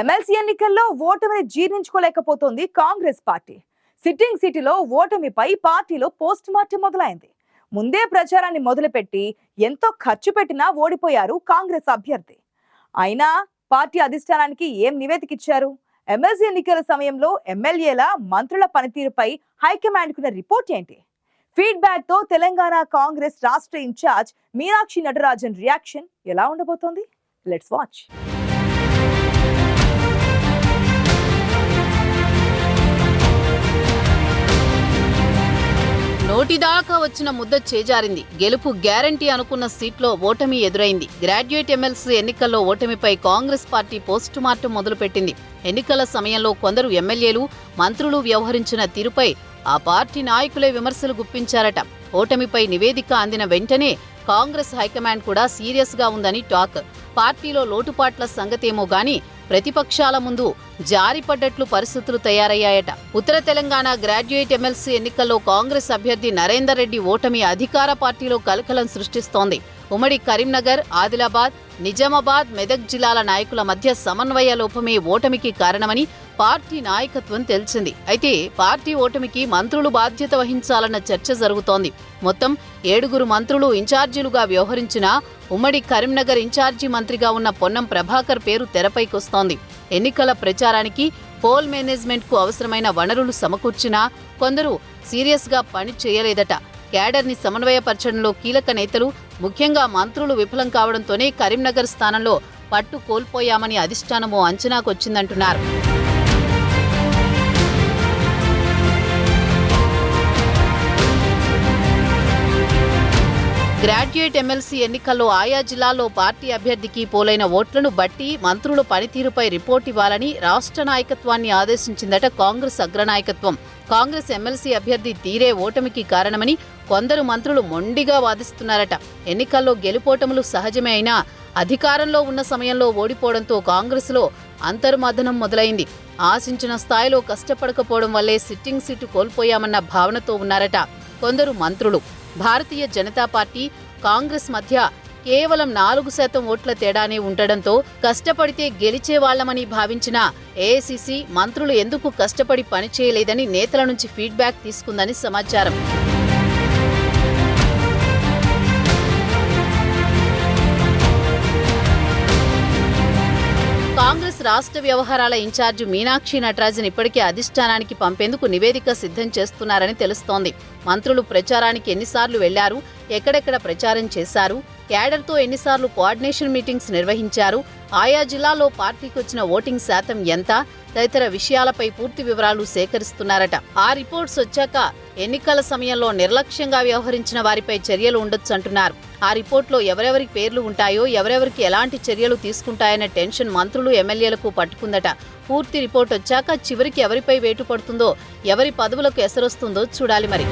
MLC ఎన్నికల్లో ఓటమిని జీర్ణించుకోలేకపోతోంది Congress party. Sitting సిటీలో ఓటమిపై పార్టీలో పోస్ట్ మార్టం మొదలైంది. ముందే ప్రచారాన్ని మొదలుపెట్టి ఎంతో ఖర్చు పెట్టినా ఓడిపోయారు కాంగ్రెస్ అభ్యర్థి. అయినా పార్టీ అధిష్టానానికి ఏం నివేదిక ఇచ్చారు ఎమ్మెల్సీ ఎన్నికల సమయంలో ఎమ్మెల్యేల మంత్రుల పనితీరుపై హైకమాండ్కున్న రిపోర్ట్ ఏంటి? ఫీడ్బ్యాక్తో తెలంగాణ కాంగ్రెస్ రాష్ట్ర ఇన్ఛార్జ్ మీనాక్షి నటరాజన్ రియాక్షన్ ఎలా ఉండబోతోంది? Let's watch. నోటిదాకా వచ్చిన ముద్ద చేజారింది. గెలుపు గ్యారంటీ అనుకున్న సీట్లో ఓటమి ఎదురైంది. గ్రాడ్యుయేట్ ఎమ్మెల్సీ ఎన్నికల్లో ఓటమిపై కాంగ్రెస్ పార్టీ పోస్టు మార్టం మొదలుపెట్టింది. ఎన్నికల సమయంలో కొందరు ఎమ్మెల్యేలు మంత్రులు వ్యవహరించిన తీరుపై ఆ పార్టీ నాయకులే విమర్శలు గుప్పించారట. ఓటమిపై నివేదిక అందిన వెంటనే కాంగ్రెస్ హైకమాండ్ కూడా సీరియస్గా ఉందని టాక్. పార్టీలో లోటుపాట్ల సంగతేమో గాని ప్రతిపక్షాల ముందు జారిపడ్డట్లు పరిస్థితులు తయారయ్యాయట. ఉత్తర తెలంగాణ గ్రాడ్యుయేట్ ఎమ్మెల్సీ ఎన్నికల్లో కాంగ్రెస్ అభ్యర్థి నరేందర్ రెడ్డి ఓటమి అధికార పార్టీలో కలకలం సృష్టిస్తోంది. ఉమ్మడి కరీంనగర్ ఆదిలాబాద్ నిజామాబాద్ మెదక్ జిల్లాల నాయకుల మధ్య సమన్వయ లోపమే ఓటమికి కారణమని పార్టీ నాయకత్వం తెలిసింది. అయితే పార్టీ ఓటమికి మంత్రులు బాధ్యత వహించాలన్న చర్చ జరుగుతోంది. మొత్తం ఏడుగురు మంత్రులు ఇన్ఛార్జీలుగా వ్యవహరించిన ఉమ్మడి కరీంనగర్ ఇన్ఛార్జి మంత్రిగా ఉన్న పొన్నం ప్రభాకర్ పేరు తెరపైకొస్తోంది. ఎన్నికల ప్రచారానికి పోల్ మేనేజ్మెంట్కు అవసరమైన వనరులు సమకూర్చినా కొందరు సీరియస్గా పని చేయలేదట. క్యాడర్ని సమన్వయపరచడంలో కీలక నేతలు ముఖ్యంగా మంత్రులు విఫలం కావడంతోనే కరీంనగర్ స్థానంలో పట్టు కోల్పోయామని అధిష్టానము అంచనాకొచ్చిందంటున్నారు. గ్రాడ్యుయేట్ ఎమ్మెల్సీ ఎన్నికల్లో ఆయా జిల్లాల్లో పార్టీ అభ్యర్థికి పోలైన ఓట్లను బట్టి మంత్రుల పనితీరుపై రిపోర్ట్ ఇవ్వాలని రాష్ట్ర నాయకత్వాన్ని ఆదేశించిందట కాంగ్రెస్ అగ్రనాయకత్వం. కాంగ్రెస్ ఎమ్మెల్సీ అభ్యర్థి తీరే ఓటమికి కారణమని కొందరు మంత్రులు మొండిగా వాదిస్తున్నారట. ఎన్నికల్లో గెలుపోటములు సహజమే అయినా అధికారంలో ఉన్న సమయంలో ఓడిపోవడంతో కాంగ్రెస్లో అంతర్మథనం మొదలైంది. ఆశించిన స్థాయిలో కష్టపడకపోవడం వల్లే సిట్టింగ్ సీటు కోల్పోయామన్న భావనతో ఉన్నారట కొందరు మంత్రులు. భారతీయ జనతా పార్టీ కాంగ్రెస్ మధ్య కేవలం నాలుగు శాతం ఓట్ల తేడానే ఉండడంతో కష్టపడితే గెలిచేవాళ్ళమని భావించిన ఏఐసిసి మంత్రులు ఎందుకు కష్టపడి పనిచేయలేదని నేతల నుంచి ఫీడ్బ్యాక్ తీసుకుందని సమాచారం. రాష్ట్ర వ్యవహారాల ఇన్ఛార్జి మీనాక్షి నటరాజన్ ఇప్పటికే అధిష్టానానికి పంపేందుకు నివేదిక సిద్ధం చేస్తున్నారని తెలుస్తోంది. మంత్రులు ప్రచారానికి ఎన్నిసార్లు వెళ్ళారు? ఎక్కడెక్కడ ప్రచారం చేశారు క్యాడర్తో ఎన్నిసార్లు కోఆర్డినేషన్ మీటింగ్స్ నిర్వహించారు ఆయా జిల్లాలో పార్టీకి వచ్చిన ఓటింగ్ శాతం ఎంత తదితర విషయాలపై పూర్తి వివరాలు సేకరిస్తున్నారట. ఆ రిపోర్ట్స్ వచ్చాక ఎన్నికల సమయంలో నిర్లక్ష్యంగా వ్యవహరించిన వారిపై చర్యలు ఉండొచ్చు అంటున్నారు. ఆ రిపోర్ట్లో ఎవరెవరి పేర్లు ఉంటాయో ఎవరెవరికి ఎలాంటి చర్యలు తీసుకుంటాయన్న టెన్షన్ మంత్రులు ఎమ్మెల్యేలకు పట్టుకుందట. పూర్తి రిపోర్ట్ వచ్చాక చివరికి ఎవరిపై వేటు పడుతుందో ఎవరి పదవులకు ఎసరొస్తుందో చూడాలి మరి.